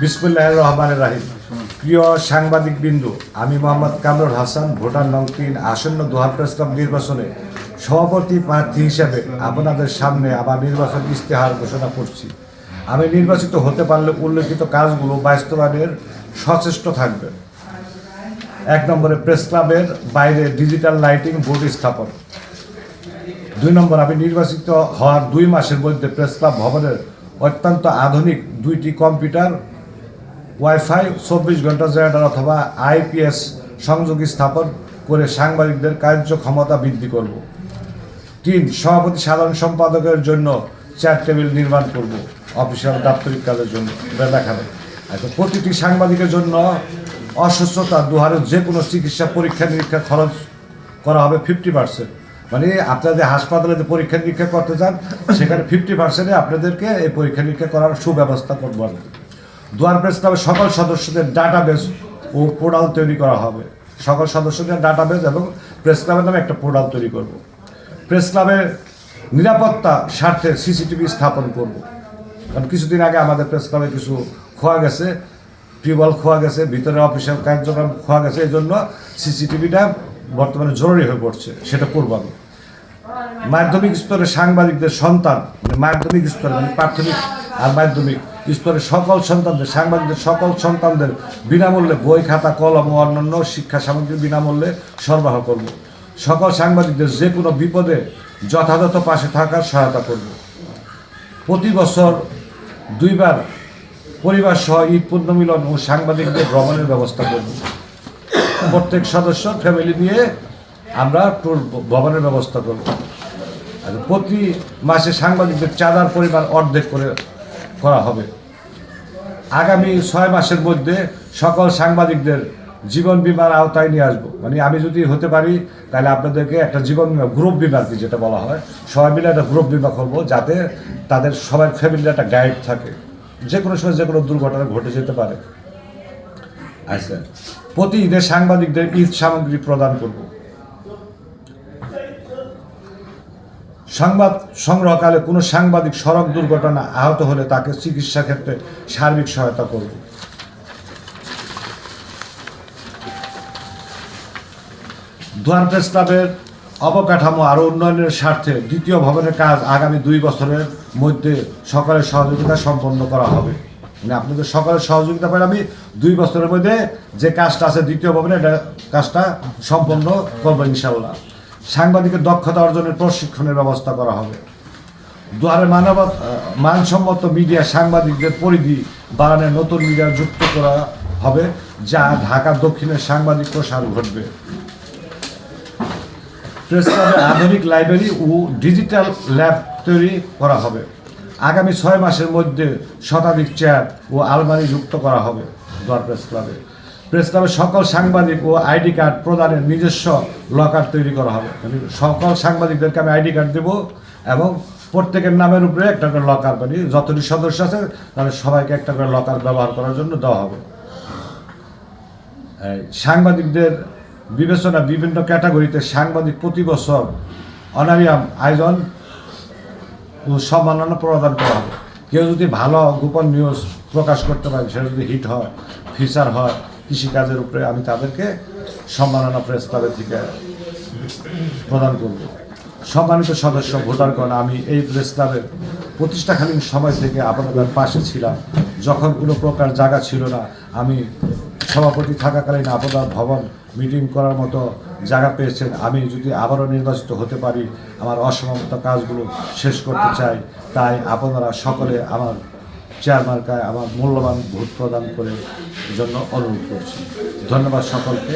বিসমুল্লাহ রহমান রাহিম। প্রিয় সাংবাদিক বিন্দু আমি মোহাম্মদ কামরুল হাসান ভোটার নং তিন আসন্ন দোহার প্রেস ক্লাব নির্বাচনে সভাপতি প্রার্থী হিসেবে আপনাদের সামনে আমার নির্বাচন ইস্তেহার ঘোষণা করছি। আমি নির্বাচিত হতে পারলে উল্লেখিত কাজগুলো বাস্তবায়নের সচেষ্ট থাকবে। এক নম্বরে প্রেস ক্লাবের বাইরে ডিজিটাল লাইটিং বোর্ড স্থাপন। দুই নম্বর আমি নির্বাচিত হওয়ার দুই মাসের মধ্যে প্রেস ক্লাব ভবনের অত্যন্ত আধুনিক দুইটি কম্পিউটার ওয়াইফাই চব্বিশ ঘণ্টা জেনারেটর অথবা আইপিএস সংযোগ স্থাপন করে সাংবাদিকদের কার্যক্ষমতা বৃদ্ধি করব। তিন, সভাপতি সাধারণ সম্পাদকের জন্য চেয়ার টেবিল নির্মাণ করব। অফিসিয়াল দাপ্তরিক কাজের জন্য দেখাবে আচ্ছা প্রতিটি সাংবাদিকের জন্য অসুস্থতা দুহারের যে কোনো চিকিৎসা পরীক্ষা নিরীক্ষা খরচ করা হবে ফিফটি পার্সেন্ট মানে আপনাদের হাসপাতালে যে পরীক্ষা নিরীক্ষা করতে যান, সেখানে ফিফটি পার্সেন্টে আপনাদেরকে এই পরীক্ষা নিরীক্ষা করার সুব্যবস্থা করব আর। দুয়ার প্রেস ক্লাবের সকল সদস্যদের ডাটাবেস ও পোর্টাল তৈরি করা হবে। সকল সদস্যদের ডাটাবেস এবং প্রেস ক্লাবের নামে একটা পোর্টাল তৈরি করব। প্রেস ক্লাবের নিরাপত্তা স্বার্থে সিসিটিভি স্থাপন করব। কারণ কিছুদিন আগে আমাদের প্রেস ক্লাবে কিছু খোয়া গেছে, টিউবওয়েল খোয়া গেছে, ভিতরে অফিসিয়াল কার্যক্রম খোয়া গেছে এই জন্য সিসিটিভিটা বর্তমানে জরুরি হয়ে পড়ছে, সেটা করব আমি। মাধ্যমিক স্তরে সাংবাদিকদের সন্তান, মাধ্যমিক স্তরে মানে প্রাথমিক আর মাধ্যমিক স্তরে সকল সন্তানদের, সাংবাদিকদের সকল সন্তানদের বিনামূল্যে বই, খাতা, কলম ও অন্যান্য শিক্ষা সামগ্রী বিনামূল্যে সরবরাহ করব। সকল সাংবাদিকদের যে কোনো বিপদে যথাযথ পাশে থাকার সহায়তা করব। প্রতি বছর দুইবার পরিবার সহ ঈদ পুণ্যমিলন ও সাংবাদিকদের ভ্রমণের ব্যবস্থা করব। প্রত্যেক সদস্য, ফ্যামিলি নিয়ে আমরা ট্যুর ভ্রমণের ব্যবস্থা করব। প্রতি মাসে সাংবাদিকদের চাঁদার পরিমাণ অর্ধেক করে করা হবে। আগামী ছয় মাসের মধ্যে সকল সাংবাদিকদের জীবন বিমার আওতায় নিয়ে আসব। মানে আমি যদি হতে পারি, তাহলে আপনাদেরকে একটা জীবন বিমা গ্রুপ বিমা আর কি যেটা বলা হয়। সবাই মিলে একটা গ্রুপ বিমা করব যাতে তাদের সবার ফ্যামিলির একটা গাইড থাকে। যে কোনো সময় যে কোনো দুর্ঘটনা ঘটে যেতে পারে। আচ্ছা। প্রতি ঈদে সাংবাদিকদের ঈদ সামগ্রী প্রদান করব। সংবাদ সংগ্রহকালে কোনো সাংবাদিক সড়ক দুর্ঘটনা আহত হলে তাকে চিকিৎসা ক্ষেত্রে সার্বিক সহায়তা করব। দুয়ার প্রেস ক্লাবের অবকাঠামো আরও উন্নয়নের স্বার্থে দ্বিতীয় ভবনের কাজ আগামী দুই বছরের মধ্যে সকলের সহযোগিতা সম্পন্ন করা হবে। মানে আপনাদের সকলের সহযোগিতা পেলে আমি দুই বছরের মধ্যে যে কাজটা আছে দ্বিতীয় ভবনে, এটা কাজটা সম্পন্ন করব ইনশাল্লাহ সাংবাদিকের দক্ষতা অর্জনের প্রশিক্ষণের ব্যবস্থা করা হবে। দুয়ারে মানব মানসম্মত মিডিয়া সাংবাদিকদের পরিধি বাড়ানোর নতুন মিডিয়া যুক্ত করা হবে, যা ঢাকা দক্ষিণের সাংবাদিক প্রসার ঘটবে। প্রেস ক্লাবে আধুনিক লাইব্রেরি ও ডিজিটাল ল্যাব তৈরি করা হবে। আগামী ছয় মাসের মধ্যে শতাধিক চেয়ার ও আলমারি যুক্ত করা হবে দুয়ার প্রেস ক্লাবে। প্রেস ক্লাবের সকল সাংবাদিক ও আইডি কার্ড প্রদানের নিজস্ব লকার তৈরি করা হবে। মানে সকল সাংবাদিকদেরকে আমি আইডি কার্ড দেবো এবং প্রত্যেকের নামের উপরে একটা করে লকার মানে যতটি সদস্য আছে তাদের সবাইকে একটা করে লকার ব্যবহার করার জন্য দেওয়া হবে। সাংবাদিকদের বিবেচনা বিভিন্ন ক্যাটাগরিতে সাংবাদিক প্রতি বছর অনারিয়াম আয়োজন ও সম্মাননা প্রদান করা হবে। কেউ যদি ভালো গোপন নিউজ প্রকাশ করতে পারে সেটা যদি হিট হয় ফিচার হয় কৃষিকাজের উপরে আমি তাদেরকে সম্মাননা প্রেস ক্লাবের প্রদান করব। সম্মানিত সদস্য ভোটারগণ আমি এই প্রেস ক্লাবের প্রতিষ্ঠাকালীন সময় থেকে আপনাদের পাশে ছিলাম। যখন কোনো প্রকার জায়গা ছিল না, আমি সভাপতি থাকাকালীন আপনার ভবন মিটিং করার মতো জায়গা পেয়েছেন। আমি যদি আবারও নির্বাচিত হতে পারি, আমার অসমাপ্ত কাজগুলো শেষ করতে চাই। তাই আপনারা সকলে আমার চেয়ারমার্কায় আমার মূল্যবান ভোট প্রদান করে জন্য অনুরোধ করছি। ধন্যবাদ সকলকে।